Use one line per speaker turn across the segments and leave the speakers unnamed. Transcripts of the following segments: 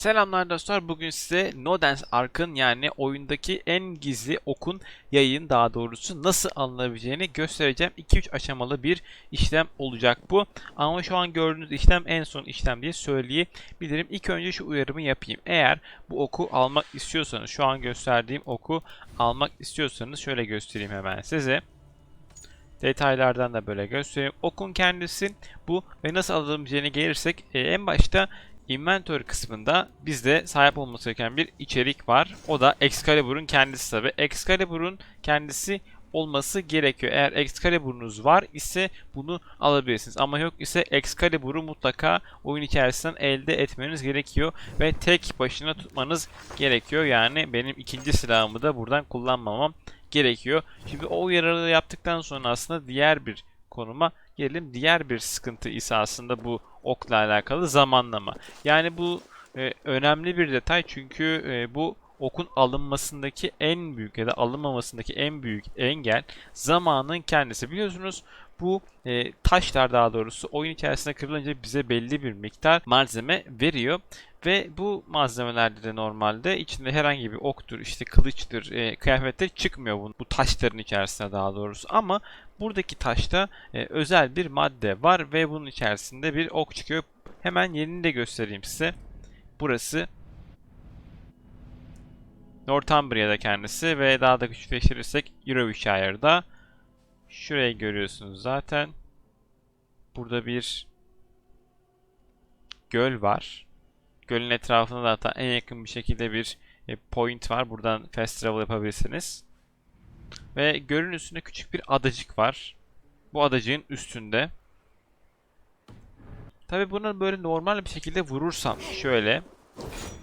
Selamlar dostlar. Bugün size No Dance Ark'ın yani oyundaki en gizli okun yayın daha doğrusu nasıl alınabileceğini göstereceğim. 2-3 aşamalı bir işlem olacak bu. Ama şu an gördüğünüz işlem en son işlem diye söyleyebilirim. İlk önce şu uyarımı yapayım. Eğer bu oku almak istiyorsanız, şu an gösterdiğim oku almak istiyorsanız şöyle göstereyim hemen size. Detaylardan da böyle göstereyim. Okun kendisi bu ve nasıl alınabileceğine gelirsek e, en başta Inventory kısmında bizde sahip olması gereken bir içerik var. O da Excalibur'un kendisi tabi. Excalibur'un kendisi olması gerekiyor. Eğer Excalibur'unuz var ise bunu alabilirsiniz. Ama yok ise Excalibur'u mutlaka oyun içerisinden elde etmeniz gerekiyor. Ve tek başına tutmanız gerekiyor. Yani benim ikinci silahımı da buradan kullanmamam gerekiyor. Şimdi o uyarıları yaptıktan sonra aslında diğer bir konuma gelelim. Diğer bir sıkıntı ise aslında bu okla alakalı zamanlama. Yani bu e, önemli bir detay çünkü e, bu okun alınmasındaki en büyük ya da alınmamasındaki en büyük engel zamanın kendisi. Biliyorsunuz bu e, taşlar daha doğrusu oyun içerisinde kırılınca bize belli bir miktar malzeme veriyor. Ve bu malzemelerde de normalde içinde herhangi bir oktur, işte kılıçtır, e, kıyafetler çıkmıyor bu, bu taşların içerisinde daha doğrusu. Ama buradaki taşta e, özel bir madde var ve bunun içerisinde bir ok çıkıyor. Hemen yerini de göstereyim size. Burası Northumbria'da kendisi ve daha da küçükleştirirsek Eurovishire'da. Şurayı görüyorsunuz zaten. Burada bir göl var. Gölün etrafında da hatta en yakın bir şekilde bir e, point var. Buradan fast travel yapabilirsiniz. Ve gölün üstünde küçük bir adacık var. Bu adacığın üstünde. Tabi bunu böyle normal bir şekilde vurursam şöyle.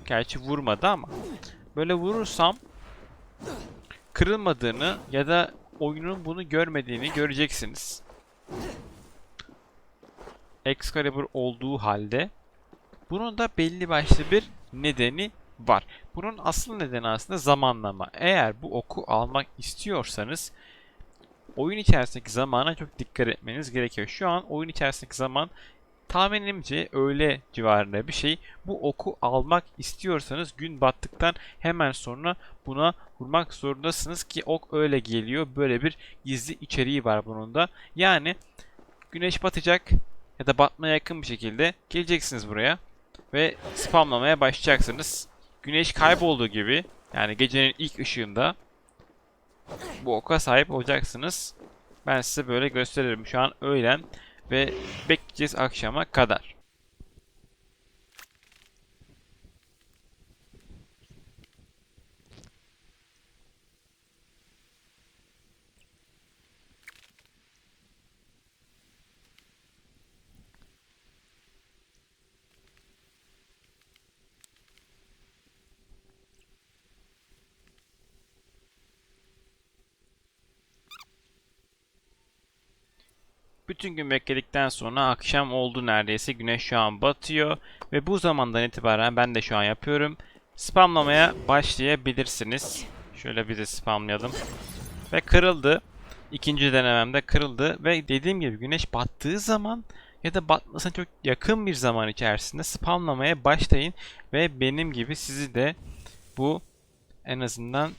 Gerçi vurmadı ama. Böyle vurursam kırılmadığını ya da oyunun bunu görmediğini göreceksiniz. Excalibur olduğu halde bunun da belli başlı bir nedeni var. Bunun asıl nedeni aslında zamanlama. Eğer bu oku almak istiyorsanız oyun içerisindeki zamana çok dikkat etmeniz gerekiyor. Şu an oyun içerisindeki zaman tahminimce öğle civarında bir şey. Bu oku almak istiyorsanız gün battıktan hemen sonra buna vurmak zorundasınız ki ok öyle geliyor. Böyle bir gizli içeriği var bunun da. Yani güneş batacak ya da batmaya yakın bir şekilde geleceksiniz buraya ve spamlamaya başlayacaksınız. Güneş kaybolduğu gibi yani gecenin ilk ışığında bu oka sahip olacaksınız. Ben size böyle gösteririm. Şu an öğlen ve bekleyeceğiz akşama kadar. Bütün gün bekledikten sonra akşam oldu neredeyse. Güneş şu an batıyor. Ve bu zamandan itibaren ben de şu an yapıyorum. Spamlamaya başlayabilirsiniz. Şöyle bir de spamlayalım. Ve kırıldı. İkinci denememde kırıldı. Ve dediğim gibi güneş battığı zaman ya da batmasına çok yakın bir zaman içerisinde spamlamaya başlayın. Ve benim gibi sizi de bu en azından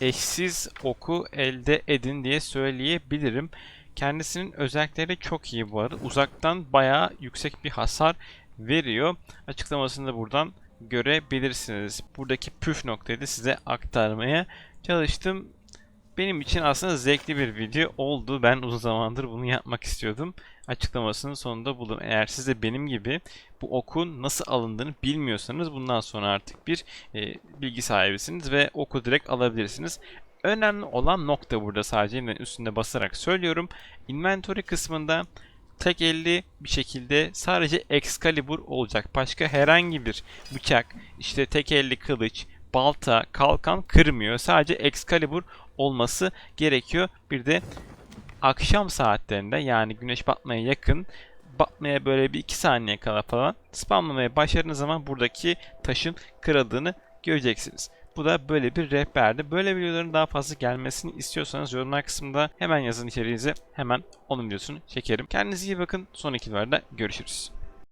eşsiz oku elde edin diye söyleyebilirim. Kendisinin özellikleri çok iyi bu arada. Uzaktan bayağı yüksek bir hasar veriyor. Açıklamasını da buradan görebilirsiniz. Buradaki püf noktayı da size aktarmaya çalıştım. Benim için aslında zevkli bir video oldu. Ben uzun zamandır bunu yapmak istiyordum. Açıklamasının sonunda buldum. Eğer siz de benim gibi bu okun nasıl alındığını bilmiyorsanız bundan sonra artık bir e, bilgi sahibisiniz ve oku direkt alabilirsiniz. Önemli olan nokta burada sadece elimden üstünde basarak söylüyorum. Inventory kısmında tek elli bir şekilde sadece Excalibur olacak. Başka herhangi bir bıçak, işte tek elli kılıç, balta, kalkan kırmıyor. Sadece Excalibur olması gerekiyor. Bir de akşam saatlerinde yani güneş batmaya yakın batmaya böyle bir iki saniye kala falan spamlamaya başladığınız zaman buradaki taşın kırıldığını göreceksiniz. Bu da böyle bir rehberdi. Böyle videoların daha fazla gelmesini istiyorsanız yorumlar kısmında hemen yazın içeriğinizi. Hemen onun videosunu çekerim. Kendinize iyi bakın. Sonraki videolarda görüşürüz.